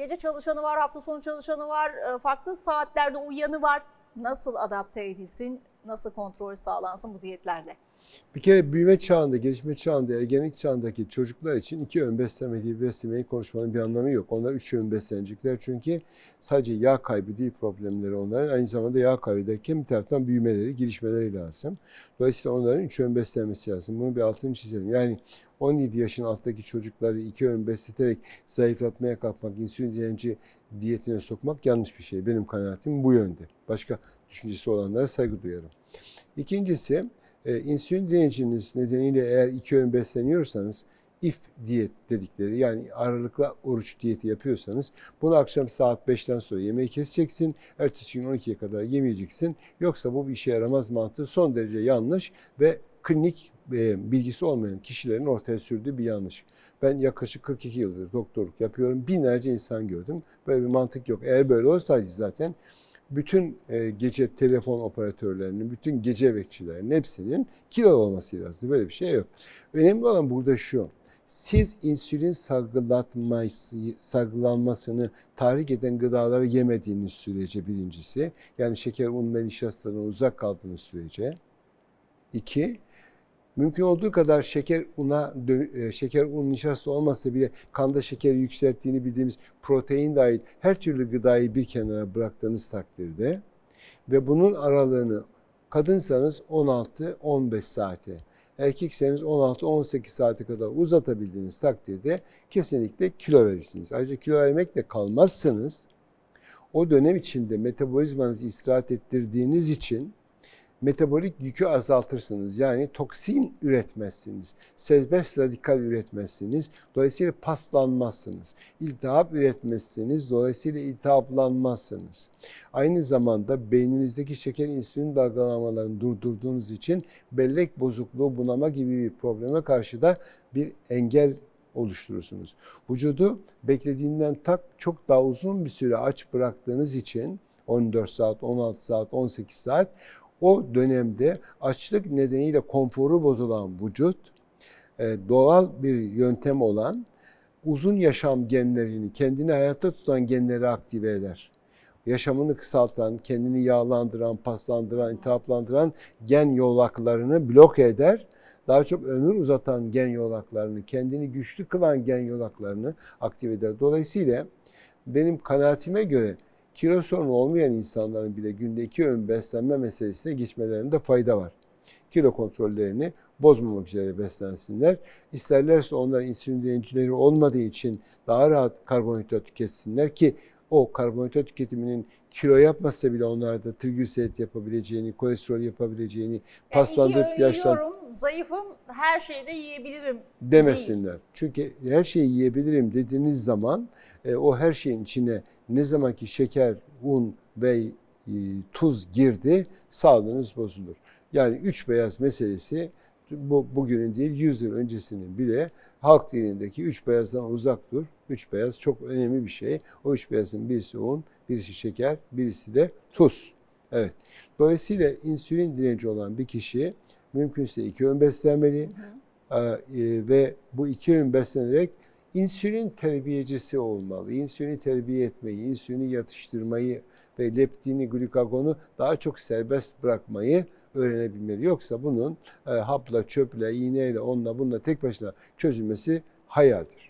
Gece çalışanı var, hafta sonu çalışanı var, e, farklı saatlerde uyuyanı var. Nasıl adapte edilsin, nasıl kontrol sağlansın bu diyetlerle? Bir kere büyüme çağında, gelişme çağında, ergenlik çağındaki çocuklar için iki öğün besleme diye beslemeyi konuşmanın bir anlamı yok. Onlar üç öğün beslenecekler çünkü sadece yağ kaybı değil problemleri onların. Aynı zamanda yağ kaybederken bir taraftan büyümeleri, gelişmeleri lazım. Dolayısıyla onların üç öğün beslenmesi lazım. Bunu bir altını çizelim. Yani 17 yaşın alttaki çocukları iki öğün besleterek zayıflatmaya kalkmak, insülin direnci diyetine sokmak yanlış bir şey. Benim kanaatim bu yönde. Başka düşüncesi olanlara saygı duyarım. İkincisi, e, insülin direnciniz nedeniyle eğer iki öğün besleniyorsanız if diyet dedikleri yani aralıklı oruç diyeti yapıyorsanız bunu akşam saat 5'ten sonra yemeği keseceksin. Ertesi gün 12'ye kadar yemeyeceksin. Yoksa bu bir işe yaramaz mantığı son derece yanlış ve klinik e, bilgisi olmayan kişilerin ortaya sürdüğü bir yanlış. Ben yaklaşık 42 yıldır doktorluk yapıyorum. Binlerce insan gördüm. Böyle bir mantık yok. Eğer böyle olsaydı zaten bütün e, gece telefon operatörlerinin, bütün gece bekçilerinin hepsinin kilo olması lazım. Böyle bir şey yok. Önemli olan burada şu. Siz insülin salgılatması, salgılanmasını tahrik eden gıdaları yemediğiniz sürece birincisi, yani şeker, un ve nişastadan uzak kaldığınız sürece. iki, mümkün olduğu kadar şeker una e, şeker un nişasta olmasa bile kanda şekeri yükselttiğini bildiğimiz protein dahil her türlü gıdayı bir kenara bıraktığınız takdirde ve bunun aralığını kadınsanız 16-15 saate, erkekseniz 16-18 saate kadar uzatabildiğiniz takdirde kesinlikle kilo verirsiniz. Ayrıca kilo vermekle kalmazsanız o dönem içinde metabolizmanızı istirahat ettirdiğiniz için metabolik yükü azaltırsınız. Yani toksin üretmezsiniz. Serbest radikal üretmezsiniz. Dolayısıyla paslanmazsınız. İltihap üretmezsiniz. Dolayısıyla iltihaplanmazsınız. Aynı zamanda beyninizdeki şeker insülin dalgalanmalarını durdurduğunuz için bellek bozukluğu, bunama gibi bir probleme karşı da bir engel oluşturursunuz. Vücudu beklediğinden tak çok daha uzun bir süre aç bıraktığınız için 14 saat, 16 saat, 18 saat o dönemde açlık nedeniyle konforu bozulan vücut e, doğal bir yöntem olan uzun yaşam genlerini, kendini hayatta tutan genleri aktive eder. Yaşamını kısaltan, kendini yağlandıran, paslandıran, iltihaplandıran gen yolaklarını blok eder. Daha çok ömür uzatan gen yolaklarını, kendini güçlü kılan gen yolaklarını aktive eder. Dolayısıyla benim kanaatime göre kilo sorunu olmayan insanların bile günde iki öğün beslenme meselesine geçmelerinde fayda var. Kilo kontrollerini bozmamak üzere beslensinler. İsterlerse onlar insülin direncileri olmadığı için daha rahat karbonhidrat tüketsinler ki o karbonhidrat tüketiminin kilo yapmasa bile onlarda trigliserit yapabileceğini, kolesterol yapabileceğini, paslandırıp iki öğün yaşlan yiyorum, zayıfım, her şeyi de yiyebilirim. demesinler. Çünkü her şeyi yiyebilirim dediğiniz zaman e, o her şeyin içine ne zaman ki şeker, un ve e, tuz girdi sağlığınız bozulur. Yani üç beyaz meselesi bu bugünün değil 100 yıl öncesinin bile halk dilindeki üç beyazdan uzak dur. Üç beyaz çok önemli bir şey. O üç beyazın birisi un, birisi şeker, birisi de tuz. Evet. Dolayısıyla insülin direnci olan bir kişi mümkünse iki öğün beslenmeli. Ee, e, ve bu iki öğün beslenerek insülin terbiyecisi olmalı. İnsülini terbiye etmeyi, insülini yatıştırmayı ve leptini, glukagonu daha çok serbest bırakmayı öğrenebilmeli. Yoksa bunun e, hapla, çöple, iğneyle, onunla bununla tek başına çözülmesi hayaldir.